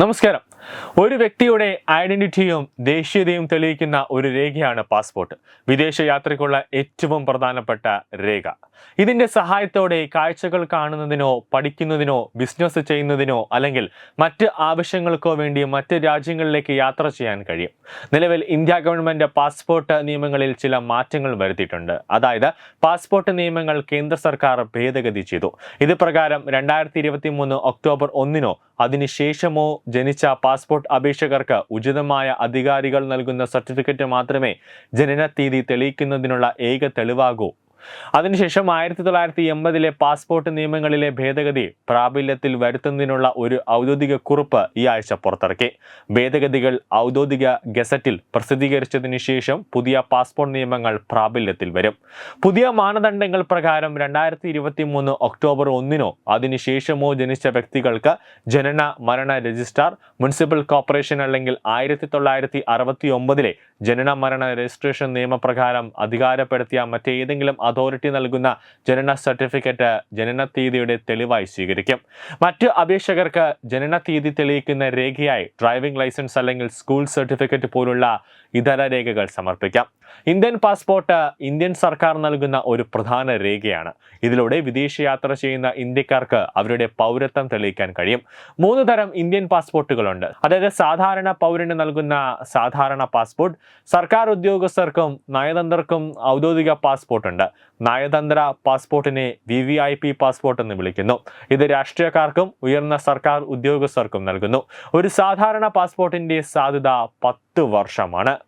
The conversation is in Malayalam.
നമസ്കാരം. ഒരു വ്യക്തിയുടെ ഐഡന്റിറ്റിയും ദേശീയതയും തെളിയിക്കുന്ന ഒരു രേഖയാണ് പാസ്പോർട്ട്. വിദേശ യാത്രയ്ക്കുള്ള ഏറ്റവും പ്രധാനപ്പെട്ട രേഖ. ഇതിന്റെ സഹായത്തോടെ കാഴ്ചകൾ കാണുന്നതിനോ പഠിക്കുന്നതിനോ ബിസിനസ് ചെയ്യുന്നതിനോ അല്ലെങ്കിൽ മറ്റ് ആവശ്യങ്ങൾക്കോ വേണ്ടി മറ്റ് രാജ്യങ്ങളിലേക്ക് യാത്ര ചെയ്യാൻ കഴിയും. നിലവിൽ ഇന്ത്യ ഗവൺമെന്റ് പാസ്പോർട്ട് നിയമങ്ങളിൽ ചില മാറ്റങ്ങൾ വരുത്തിയിട്ടുണ്ട്. അതായത് പാസ്പോർട്ട് നിയമങ്ങൾ കേന്ദ്ര സർക്കാർ ഭേദഗതി ചെയ്തു. ഇത് പ്രകാരം രണ്ടായിരത്തി ഒക്ടോബർ ഒന്നിനോ അതിനുശേഷമോ ജനിച്ച പാസ്പോർട്ട് അപേക്ഷകർക്ക് ഉചിതമായ അധികാരികൾ നൽകുന്ന സർട്ടിഫിക്കറ്റ് മാത്രമേ ജനന തീയതി തെളിയിക്കുന്നതിനുള്ള ഏക തെളിവാകൂ. അതിനുശേഷം ആയിരത്തി തൊള്ളായിരത്തി എൺപതിലെ പാസ്പോർട്ട് നിയമങ്ങളിലെ ഭേദഗതി പ്രാബല്യത്തിൽ വരുത്തുന്നതിനുള്ള ഒരു ഔദ്യോഗിക കുറിപ്പ് ഈ ആഴ്ച പുറത്തിറക്കി. ഭേദഗതികൾ ഔദ്യോഗിക ഗസറ്റിൽ പ്രസിദ്ധീകരിച്ചതിനു ശേഷം പുതിയ പാസ്പോർട്ട് നിയമങ്ങൾ പ്രാബല്യത്തിൽ വരും. പുതിയ മാനദണ്ഡങ്ങൾ പ്രകാരം രണ്ടായിരത്തി ഇരുപത്തി മൂന്ന് ഒക്ടോബർ ഒന്നിനോ അതിനുശേഷമോ ജനിച്ച വ്യക്തികൾക്ക് ജനന മരണ രജിസ്ട്രാർ മുനിസിപ്പൽ കോർപ്പറേഷൻ അല്ലെങ്കിൽ ആയിരത്തി തൊള്ളായിരത്തി അറുപത്തി ഒമ്പതിലെ ജനന മരണ രജിസ്ട്രേഷൻ നിയമപ്രകാരം അധികാരപ്പെടുത്തിയ മറ്റേതെങ്കിലും അതോറിറ്റി നൽകുന്ന ജനന സർട്ടിഫിക്കറ്റ് ജനന തീയതിയുടെ തെളിവായി സ്വീകരിക്കും. മറ്റ് അപേക്ഷകർക്ക് ജനന തീയതി തെളിയിക്കുന്ന രേഖയായി ഡ്രൈവിംഗ് ലൈസൻസ് അല്ലെങ്കിൽ സ്കൂൾ സർട്ടിഫിക്കറ്റ് പോലുള്ള ഇതര രേഖകൾ സമർപ്പിക്കാം. ഇന്ത്യൻ പാസ്പോർട്ട് ഇന്ത്യൻ സർക്കാർ നൽകുന്ന ഒരു പ്രധാന രേഖയാണ്. ഇതിലൂടെ വിദേശയാത്ര ചെയ്യുന്ന ഇന്ത്യക്കാർക്ക് അവരുടെ പൗരത്വം തെളിയിക്കാൻ കഴിയും. മൂന്ന് തരം ഇന്ത്യൻ പാസ്പോർട്ടുകളുണ്ട്. അതായത് സാധാരണ പൗരന് നൽകുന്ന സാധാരണ പാസ്പോർട്ട് സർക്കാർ ഉദ്യോഗസ്ഥർക്കും നയതന്ത്രർക്കും ഔദ്യോഗിക പാസ്പോർട്ടുണ്ട്. നയതന്ത്ര പാസ്പോർട്ടിനെ V V I P passport എന്ന് വിളിക്കുന്നു. ഇത് രാഷ്ട്രീയക്കാർക്കും ഉയർന്ന സർക്കാർ ഉദ്യോഗസ്ഥർക്കും നൽകുന്നു. ഒരു സാധാരണ പാസ്പോർട്ടിന്റെ സാധ്യത പത്ത് വർഷമാണ്.